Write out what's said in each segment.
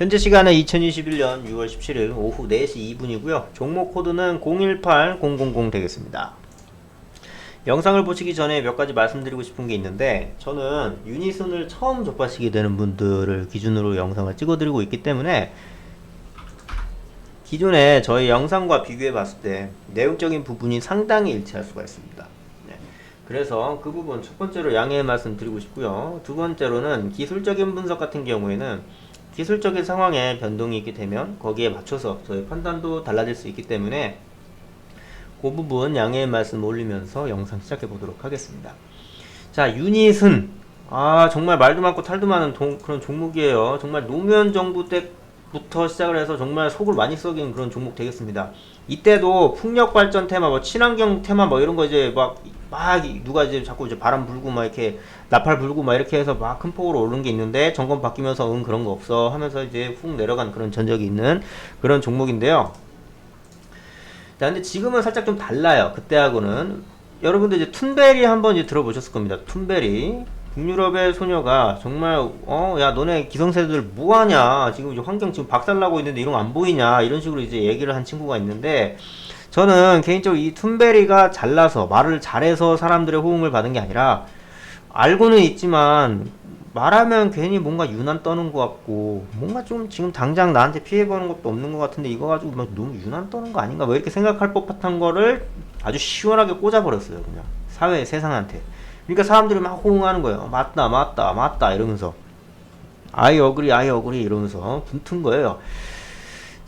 현재 시간은 2021년 6월 17일 오후 4시 2분이고요. 종목 코드는 018000 되겠습니다. 영상을 보시기 전에 몇 가지 말씀드리고 싶은 게 있는데 저는 유니슨을 처음 접하시게 되는 분들을 기준으로 영상을 찍어드리고 있기 때문에 기존에 저희 영상과 비교해 봤을 때 내용적인 부분이 상당히 일치할 수가 있습니다. 네. 그래서 그 부분 첫 번째로 양해의 말씀 드리고 싶고요. 두 번째로는 기술적인 분석 같은 경우에는 기술적인 상황에 변동이 있게 되면 거기에 맞춰서 저희 판단도 달라질 수 있기 때문에 그 부분 양해의 말씀 올리면서 영상 시작해 보도록 하겠습니다. 자, 유닛은 아 정말 말도 많고 탈도 많은 동- 그런 종목이에요. 정말 노무현 정부 때부터 시작을 해서 정말 속을 많이 썩인 그런 종목 되겠습니다. 이때도 풍력 발전 테마, 뭐 친환경 테마 뭐 이런 거 이제 막, 막 이- 누가 이제 자꾸 이제 바람 불고 막 이렇게 나팔 불고 막 이렇게 해서 막 큰 폭으로 오른 게 있는데 정권 바뀌면서 응 그런 거 없어 하면서 이제 훅 내려간 그런 전적이 있는 그런 종목인데요. 자, 근데 지금은 살짝 좀 달라요. 그때하고는. 여러분들 이제 툰베리 한번 이제 들어보셨을 겁니다. 툰베리. 북유럽의 소녀가 정말, 어, 야, 너네 기성세대들 뭐하냐. 지금 이제 환경 지금 박살나고 있는데 이런 거 안 보이냐. 이런 식으로 이제 얘기를 한 친구가 있는데, 저는 개인적으로 이 툰베리가 잘나서, 말을 잘해서 사람들의 호응을 받은 게 아니라, 알고는 있지만, 말하면 괜히 뭔가 유난 떠는 것 같고 뭔가 좀 지금 당장 나한테 피해 보는 것도 없는 것 같은데 이거 가지고 막 너무 유난 떠는 거 아닌가? 뭐 이렇게 생각할 법한 거를 아주 시원하게 꽂아버렸어요 그냥. 사회 세상한테. 그러니까 사람들이 막 호응하는 거예요. 맞다 맞다 맞다 이러면서. 아이 어그리 아이 어그리 이러면서. 붙은 거예요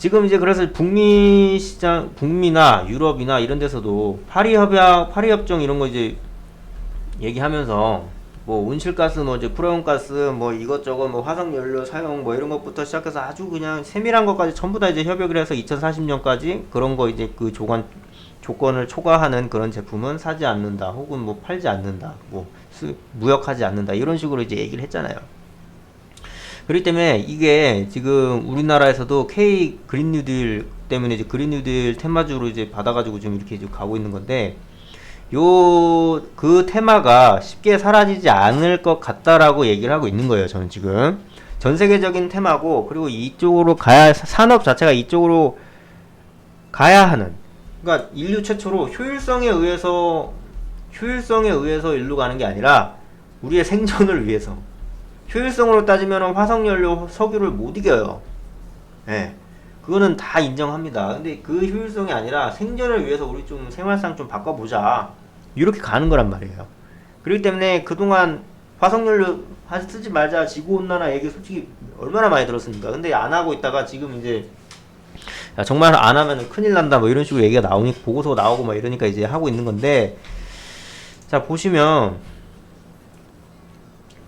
지금 이제 그래서 북미 시장 북미나 유럽이나 이런 데서도 파리 협약 파리 협정 이런 거 이제 얘기하면서 뭐 온실가스 뭐 이제 프레온가스 뭐 이것저것 뭐 화석 연료 사용 뭐 이런 것부터 시작해서 아주 그냥 세밀한 것까지 전부 다 이제 협약을 해서 2040년까지 그런 거 이제 그 조건 조건을 초과하는 그런 제품은 사지 않는다 혹은 뭐 팔지 않는다 뭐 수, 무역하지 않는다 이런 식으로 이제 얘기를 했잖아요. 그렇기 때문에 이게 지금 우리나라에서도 K 그린 뉴딜 때문에 이제 그린 뉴딜 테마주로 이제 받아가지고 좀 이렇게 이제 가고 있는 건데 요 그 테마가 쉽게 사라지지 않을 것 같다라고 얘기를 하고 있는 거예요. 저는 지금 전 세계적인 테마고 그리고 이쪽으로 가야 산업 자체가 이쪽으로 가야 하는 그러니까 인류 최초로 효율성에 의해서 효율성에 의해서 일로 가는 게 아니라 우리의 생존을 위해서 효율성으로 따지면 화석연료 석유를 못 이겨요. 예. 그거는 다 인정합니다. 근데 그 효율성이 아니라 생존을 위해서 우리 좀 생활상 좀 바꿔보자. 이렇게 가는 거란 말이에요. 그렇기 때문에 그동안 화석연료 하- 쓰지 말자 지구온난화 얘기 솔직히 얼마나 많이 들었습니까? 근데 안 하고 있다가 지금 이제 야, 정말 안 하면 큰일 난다 뭐 이런 식으로 얘기가 나오니 보고서 나오고 막 이러니까 이제 하고 있는 건데 자 보시면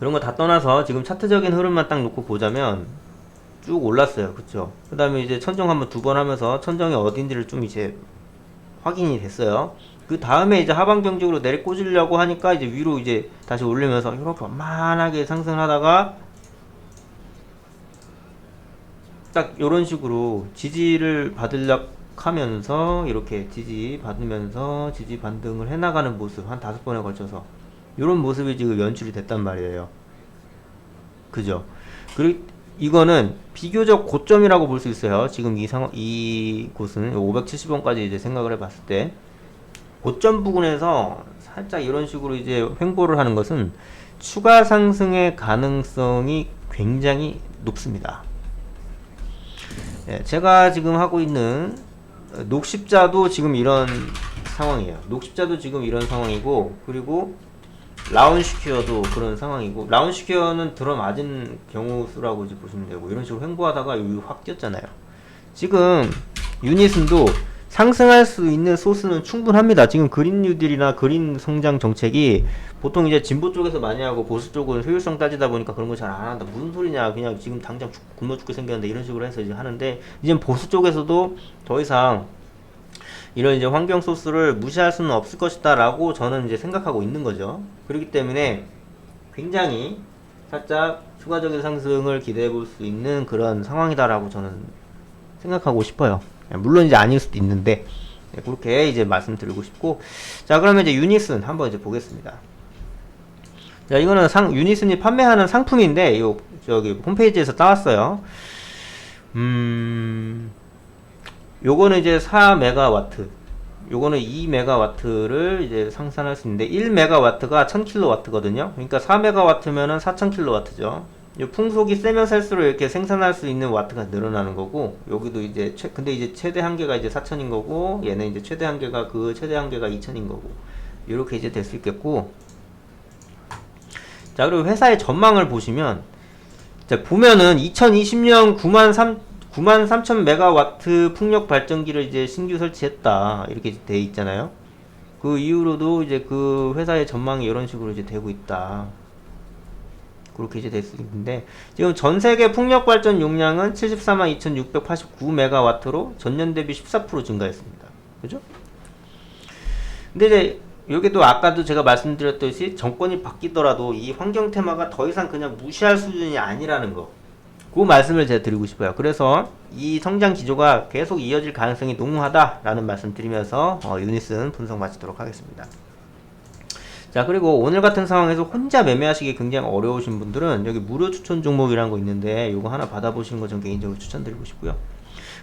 그런 거 다 떠나서 지금 차트적인 흐름만 딱 놓고 보자면 쭉 올랐어요. 그쵸? 그 다음에 이제 천정 한번 두 번 하면서 천정이 어딘지를 좀 이제 확인이 됐어요. 그 다음에 이제 하방병적으로 내리 꽂으려고 하니까 이제 위로 이제 다시 올리면서 이렇게 완만하게 상승하다가 딱 이런 식으로 지지를 받으려 하면서 이렇게 지지 받으면서 지지 반등을 해나가는 모습 한 다섯 번에 걸쳐서 이런 모습이 지금 연출이 됐단 말이에요. 그죠? 그리고 이거는 비교적 고점이라고 볼 수 있어요. 지금 이 상황, 이 곳은 570원까지 이제 생각을 해봤을 때 고점 부근에서 살짝 이런 식으로 이제 횡보를 하는 것은 추가 상승의 가능성이 굉장히 높습니다. 예, 제가 지금 하고 있는 어, 녹십자도 지금 이런 상황이에요. 녹십자도 지금 이런 상황이고 그리고 라운시큐어도 그런 상황이고 라운시큐어는 들어맞은 경우 수라고 이제 보시면 되고 이런 식으로 횡보하다가 여기 확 뛰었잖아요. 지금 유니슨도 상승할 수 있는 소스는 충분합니다. 지금 그린 뉴딜이나 그린 성장 정책이 보통 이제 진보 쪽에서 많이 하고 보수 쪽은 효율성 따지다 보니까 그런 거 잘 안 한다. 무슨 소리냐? 그냥 지금 당장 죽, 굶어 죽게 생겼는데 이런 식으로 해서 이제 하는데 이제 보수 쪽에서도 더 이상 이런 이제 환경 소스를 무시할 수는 없을 것이다라고 저는 이제 생각하고 있는 거죠. 그렇기 때문에 굉장히 살짝 추가적인 상승을 기대해 볼 수 있는 그런 상황이다라고 저는 생각하고 싶어요. 물론 이제 아닐 수도 있는데 네, 그렇게 이제 말씀드리고 싶고 자 그러면 이제 유니슨 한번 이제 보겠습니다. 자 이거는 상 유니슨이 판매하는 상품인데 요 저기 홈페이지에서 따왔어요. 음 요거는 이제 4메가와트 요거는 2메가와트를 이제 상산할 수 있는데 1메가와트가 1000kW거든요. 그러니까 4메가와트면은 4000kW죠. 요 풍속이 세면 셀수록 이렇게 생산할 수 있는 와트가 늘어나는 거고 여기도 이제 최, 근데 이제 최대 한계가 이제 4000인 거고 얘는 이제 최대 한계가 그 최대 한계가 2000인 거고 이렇게 이제 될 수 있겠고 자 그리고 회사의 전망을 보시면 자 보면은 2020년 9만 3 9만 3천 메가와트 풍력 발전기를 이제 신규 설치했다 이렇게 돼 있잖아요. 그 이후로도 이제 그 회사의 전망이 이런 식으로 이제 되고 있다. 그렇게 이제 될수 있는데 지금 전 세계 풍력 발전 용량은 74만 2,689 메가와트로 전년 대비 14% 증가했습니다. 그죠? 근데 이제 여기도 아까도 제가 말씀드렸듯이 정권이 바뀌더라도 이 환경 테마가 더 이상 그냥 무시할 수준이 아니라는 거. 그 말씀을 제가 드리고 싶어요. 그래서 이 성장 기조가 계속 이어질 가능성이 농후하다라는 말씀 드리면서 어, 유니슨 분석 마치도록 하겠습니다. 자 그리고 오늘 같은 상황에서 혼자 매매하시기 굉장히 어려우신 분들은 여기 무료 추천 종목이라는 거 있는데 이거 하나 받아보시는 거 전 개인적으로 추천드리고 싶고요.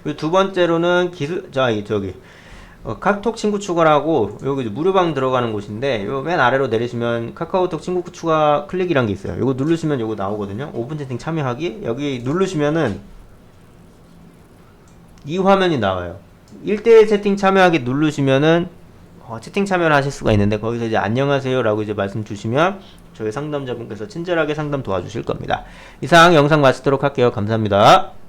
그리고 두 번째로는 기술 자이 저기 어, 카톡 친구 추가라고 여기 무료방 들어가는 곳인데 요 맨 아래로 내리시면 카카오톡 친구 추가 클릭이란 게 있어요. 요거 누르시면 요거 나오거든요. 오픈 채팅 참여하기 여기 누르시면은 이 화면이 나와요. 1대1 채팅 참여하기 누르시면은 어, 채팅 참여를 하실 수가 있는데 거기서 이제 안녕하세요라고 이제 말씀 주시면 저희 상담자분께서 친절하게 상담 도와주실 겁니다. 이상 영상 마치도록 할게요. 감사합니다.